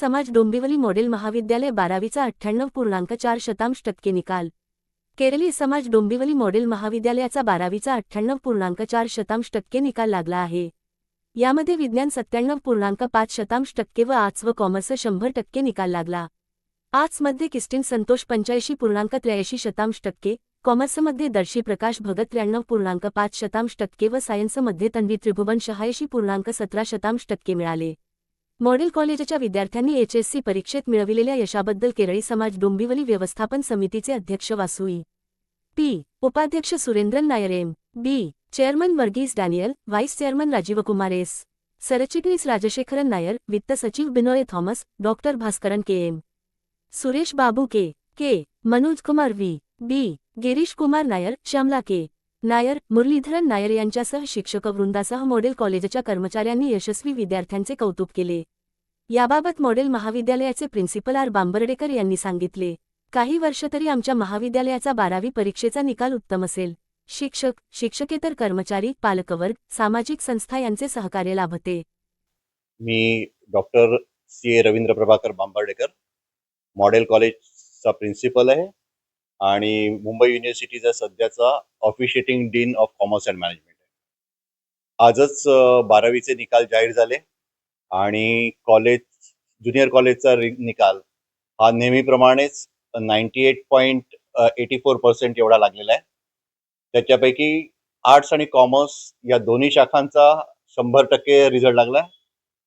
समाज डोंबिवली मॉडेल महाविद्यालय बारावीचा अठ्ठ्याण्णव पूर्णांक चार शतांश टक्के निकाल. केरली समाज डोंबिवली मॉडेल महाविद्यालयाचा बारावीचा अठ्ठ्याण्णव पूर्णांक चार शतांश टक्के निकाल लागला आहे. यामध्ये विज्ञान सत्त्याण्णव पूर्णांक पाच शतांश टक्के व आर्ट्स व कॉमर्स शंभर टक्के निकाल लागला. आर्ट्समध्ये किस्टिन संतोष पंच्याऐंशी पूर्णांक त्र्याऐंशी शतांश टक्के कॉमर्समध्ये दर्शी प्रकाश भगत त्र्याण्णव पूर्णांक पाच शतांश टक्के व सायन्समध्ये तन्वी त्रिभुवन शहाऐंशी पूर्णांक सतरा शतांश टक्के मिळाले. मॉडेल कॉलेजच्या विद्यार्थ्यांनी एचएससी परीक्षेत मिळविलेल्या यशाबद्दल केरळी समाज डोंबिवली व्यवस्थापन समितीचे अध्यक्ष वासुई. पी. उपाध्यक्ष Surendran Nair M. B. Chairman Varghese Daniel vice chairman Rajeevkumar S. सरचिटणीस राजशेखरन नायर वित्त सचिव Binoy Thomas doctor Bhaskaran K. M. Suresh Babu K. K. Manoj Kumar V. B. Girish Kumar Nair Shyamala K. Nair Muraleedharan Nair यांच्यासह शिक्षक वृंदासह model कॉलेजच्या कर्मचाऱ्यांनी यशस्वी विद्यार्थ्यांचे कौतुक केले. याबाबत मॉडेल महाविद्यालयाचे प्रिन्सिपल आर. बांबर्डेकर यांनी सांगितले काही वर्ष तरी आमच्या महाविद्यालयाचा बारावी परीक्षेचा निकाल उत्तम असेल. शिक्षक शिक्षकेतर कर्मचारी पालकवर्ग सामाजिक संस्था यांचे सहकार्य लाभते. मी doctor C A Ravindra Prabhakar Bambardekar model कॉलेजचा प्रिन्सिपल आहे. आणि मुंबई युनिव्हर्सिटीचा सध्याचा officiating dean of commerce and management आहे. आजच बारावीचे निकाल जाहीर झाले आणि कॉलेज ज्युनियर कॉलेजचा निकाल हा नेहमीप्रमाणेच ninety eight point eighty four percent एवढा लागलेला आहे. त्याच्यापैकी आर्ट्स आणि कॉमर्स या दोन्ही शाखांचा शंभर टक्के रिझल्ट लागला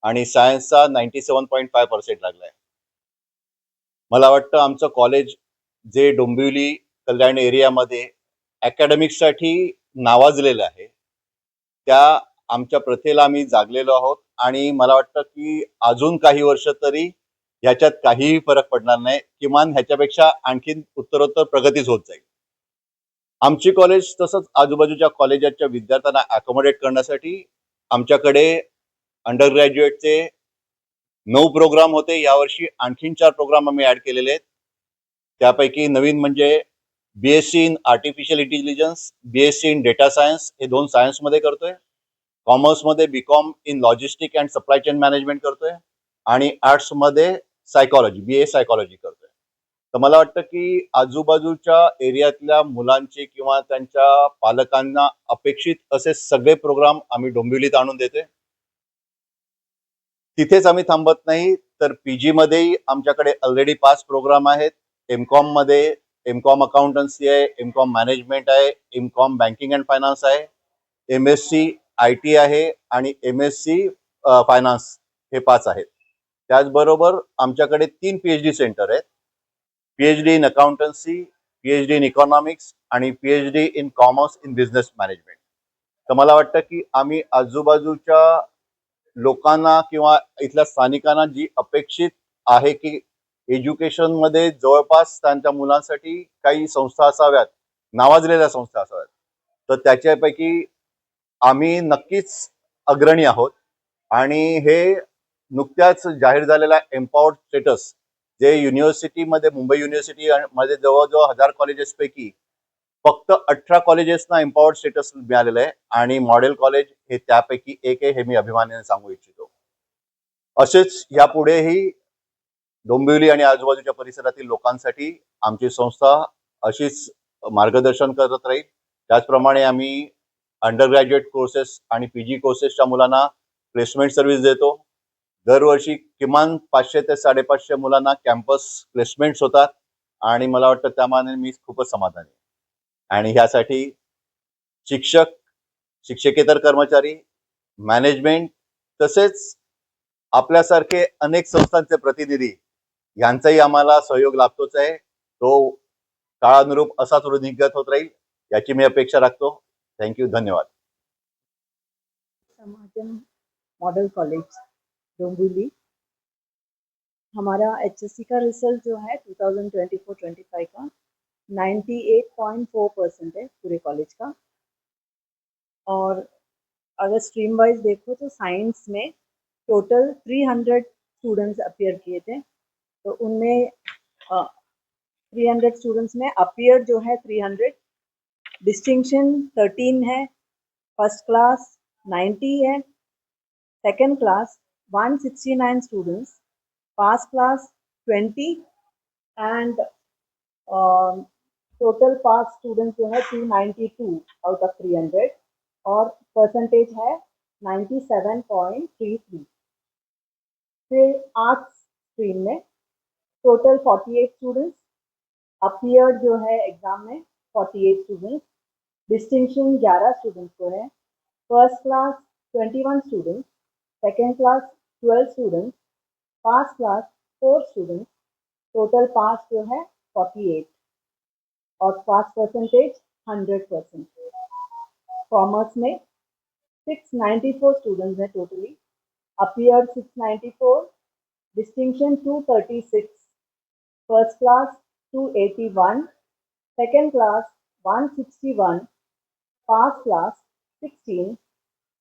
आणि सायन्सचा ninety seven point five percent लागलाय. मला वाटतं आमचं कॉलेज जे डोंबिवली कल्याण एरियामध्ये अकॅडमिक्ससाठी नावाजलेलं आहे त्या आमच्या प्रथेला आम्ही जागलेलो आहोत आणि मला वाटतं की अजून काही वर्ष तरी ह्याच्यात काहीही फरक पडणार नाही. किमान ह्याच्यापेक्षा आणखीन उत्तरोत्तर प्रगतीच होत जाईल. आमची कॉलेज तसंच आजूबाजूच्या कॉलेजाच्या विद्यार्थ्यांना अकोमोडेट करण्यासाठी आमच्याकडे अंडर ग्रॅज्युएटचे नऊ प्रोग्राम होते. यावर्षी आणखीन चार प्रोग्राम आम्ही ऍड केलेले आहेत. त्यापैकी नवीन म्हणजे BSc in artificial intelligence BSc in data science हे दोन सायन्समध्ये करतोय. कॉमर्समध्ये BCom in logistic and supply chain management करतोय. आणि आर्ट्समध्ये सायकॉलॉजी बी ए सायकॉलॉजी करतोय. तर मला वाटतं की आजूबाजूच्या एरियातल्या मुलांचे किंवा त्यांच्या पालकांना अपेक्षित असे सगळे प्रोग्राम आम्ही डोंबिवलीत आणून देतोय. तिथेच आम्ही थांबत नाही तर पीजी मध्येही आमच्याकडे ऑलरेडी पाच प्रोग्राम आहेत. एमकॉममध्ये एम कॉम अकाउंटन्सी आहे एमकॉम मॅनेजमेंट आहे एमकॉम बँकिंग अँड फायनान्स आहे M S C I T आहे आणि एम एस सी फायनान्स हे पाच आहेत. त्याचबरोबर आमच्याकडे तीन पी एच डी सेंटर आहेत. P H D in accountancy P H D in economics आणि P H D in commerce in business management तर मला वाटतं की आम्ही आजूबाजूच्या लोकांना किंवा इथल्या स्थानिकांना जी अपेक्षित आहे की एज्युकेशनमध्ये जवळपास त्यांच्या मुलांसाठी काही संस्था असाव्यात नावाजलेल्या संस्था असाव्यात. तर त्याच्यापैकी आम्ही नक्कीच अग्रणी आहोत. आणि हे नुकत्याच जाहीर झालेला एम्पॉवर्ड स्टेटस जे युनिव्हर्सिटीमध्ये मुंबई युनिव्हर्सिटी मध्ये जवळजवळ हजार कॉलेजेस पैकी फक्त अठरा कॉलेजेसना एम्पॉवर्ड स्टेटस मिळालेलं आहे. आणि मॉडेल कॉलेज हे त्यापैकी एक आहे हे मी अभिमानाने सांगू इच्छितो. असेच यापुढेही डोंबिवली आणि आजूबाजूच्या परिसरातील लोकांसाठी आमची संस्था अशीच मार्गदर्शन करत राहील. त्याचप्रमाणे आम्ही अंडर ग्रॅज्युएट कोर्सेस आणि पीजी कोर्सेसच्या मुलांना प्लेसमेंट सर्व्हिस देतो. दरवर्षी किमान पाचशे ते साडेपाचशे मुलांना कॅम्पस प्लेसमेंट्स होतात आणि मला वाटतं त्यामाने मी खूपच समाधानी आणि ह्यासाठी शिक्षक शिक्षकेतर कर्मचारी मॅनेजमेंट तसेच आपल्यासारखे अनेक संस्थांचे प्रतिनिधी यांचाही आम्हाला सहयोग लाभतोच आहे. तो काळानुरूप असाच वृद्धिंगत होत राहील याची मी अपेक्षा राखतो. थँक्यू धन्यवाद. समाजम मॉडल कॉलेज डोंबिवली. हमारा एच का रिजल्ट जो है 2024-25 का 98.4 परसेंट है पूरे कॉलेज का. और अगर स्ट्रीम वाइज देखो तो साइंस में टोटल 300 स्टूडेंट्स अपियर किए थे। तो उनमें थ्री हंड्रेड स्टूडेंट्स में अपियर जो है 300 डिस्टिंक्शन 13 है फ़र्स्ट क्लास 90 है second class 169 students pass class twenty and total pass student जो है two ninety two out of three hundred और परसेंटेज है ninety seven point three three फिर आर्ट्स स्ट्रीम में टोटल 48 स्टूडेंट्स अपियर जो है एग्ज़ाम में 48 स्टूडेंट्स डिस्टिंक्शन 11 स्टूडेंट्स को है. First class 21 students second class 12 students pass class 4 students total pass जो है 48 और पास परसेंटेज 100 परसेंट कॉमर्स में 694 स्टूडेंट्स हैं totally appear 694 distinction 236 First class 281, second class 161, past class 16,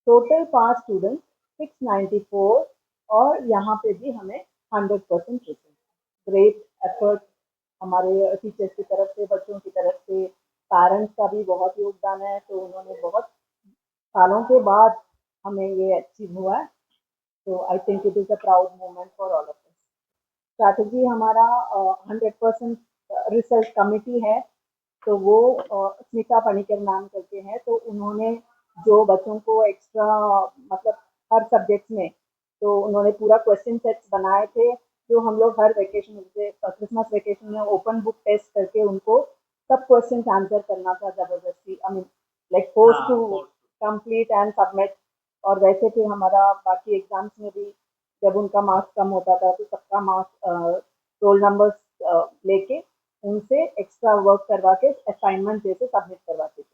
total pass student 694 और यहाँ पे भी हमें 100 परसेंट रिज़ल्ट ग्रेट एफर्ट हमारे टीचर्स की तरफ़ से बच्चों की तरफ़ से. पेरेंट्स का भी बहुत योगदान है तो उन्होंने बहुत सालों के बाद हमें ये अचीव हुआ है. तो I think it is a proud moment for all of strategy हमारा हंड्रेड परसेंट रिसर्च कमिटी है तो वो स्मिता पणिकर मैम करके हैं तो उन्होंने जो बच्चों को एक्स्ट्रा मतलब हर सब्जेक्ट में तो उन्होंने पूरा क्वेश्चन सेट्स बनाए थे जो हम लोग हर वेकेशन जैसे क्रिसमस वेकेशन में ओपन बुक टेस्ट करके उनको सब क्वेश्चन आंसर करना था ज़बरदस्ती I mean like force to complete and submit और वैसे फिर हमारा बाकी एग्ज़ाम्स में भी जब उनका मार्क्स कम होता था तो सबका मार्क्स रोल नंबर्स लेके उनसे एक्स्ट्रा वर्क करवा के असाइनमेंट जैसे सबमिट करवाते थे।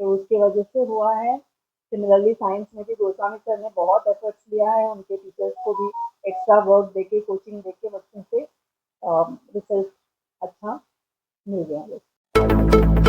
तो उसकी वजह से हुआ है सिमिलरली साइंस में भी गोस्वामी सर ने बहुत एफर्ट्स लिया है, उनके टीचर्स को भी एक्स्ट्रा वर्क दे के कोचिंग दे के बच्चों से रिज़ल्ट अच्छा मिल गया